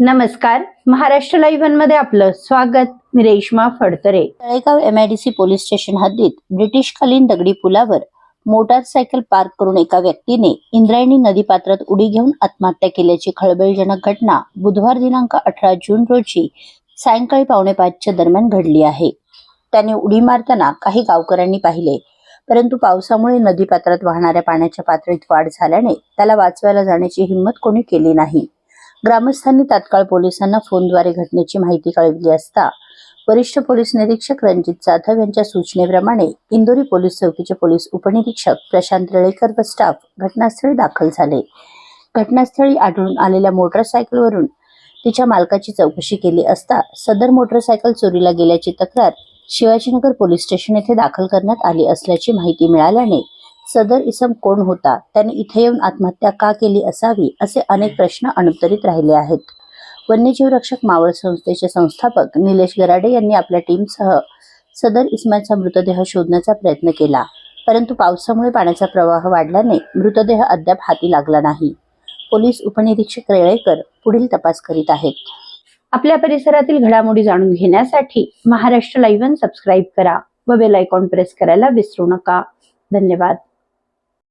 नमस्कार. महाराष्ट्र लाईव्हमध्ये आपलं स्वागत. मी Reshma Phadtare. Talegaon MIDC police station हद्दीत ब्रिटिशकालीन दगडी पुलावर मोटारसायकल पार्क करून एका व्यक्तीने इंद्रायणी नदीपात्रात उडी घेऊन आत्महत्या केल्याची खळबळजनक घटना बुधवार दिनांक अठरा जून रोजी सायंकाळी पावणे पाचच्या दरम्यान घडली आहे. त्याने उडी मारताना काही गावकऱ्यांनी पाहिले. परंतु पावसामुळे नदीपात्रात वाहणाऱ्या पाण्याच्या पातळीत वाढ झाल्याने त्याला वाचवायला जाण्याची हिंमत कोणी केली नाही. ग्रामस्थांनी तात्काळ पोलिसांना फोनद्वारे घटनेची माहिती कळविली असता वरिष्ठ पोलीस निरीक्षक रणजित जाधव यांच्या सूचनेप्रमाणे इंदोरी पोलीस चौकीचे पोलीस उपनिरीक्षक प्रशांत रेळेकर व स्टाफ घटनास्थळी दाखल झाले. घटनास्थळी आढळून आलेल्या मोटरसायकलवरून तिच्या मालकाची चौकशी केली असता सदर मोटरसायकल चोरीला गेल्याची तक्रार शिवाजीनगर पोलीस स्टेशन येथे दाखल करण्यात आली असल्याची माहिती मिळाल्याने सदर इसम कोण होता? त्याने इथे येऊन आत्महत्या का केली असावी? असे अनेक प्रश्न अनुत्तरित राहिले आहेत. वन्यजीव रक्षक मावळ संस्थेचे संस्थापक निलेश गराडे यांनी आपल्या टीमसह सदर इस्माचा मृतदेह शोधण्याचा प्रयत्न केला. परंतु पावसामुळे पाण्याचा प्रवाह वाढल्याने मृतदेह अद्याप हाती लागला नाही. पोलीस उपनिरीक्षक रेळेकर पुढील तपास करीत आहेत. आपल्या परिसरातील घडामोडी जाणून घेण्यासाठी महाराष्ट्र लाईव्ह सबस्क्राईब करा व बेल आयकॉन प्रेस करायला विसरू नका. धन्यवाद.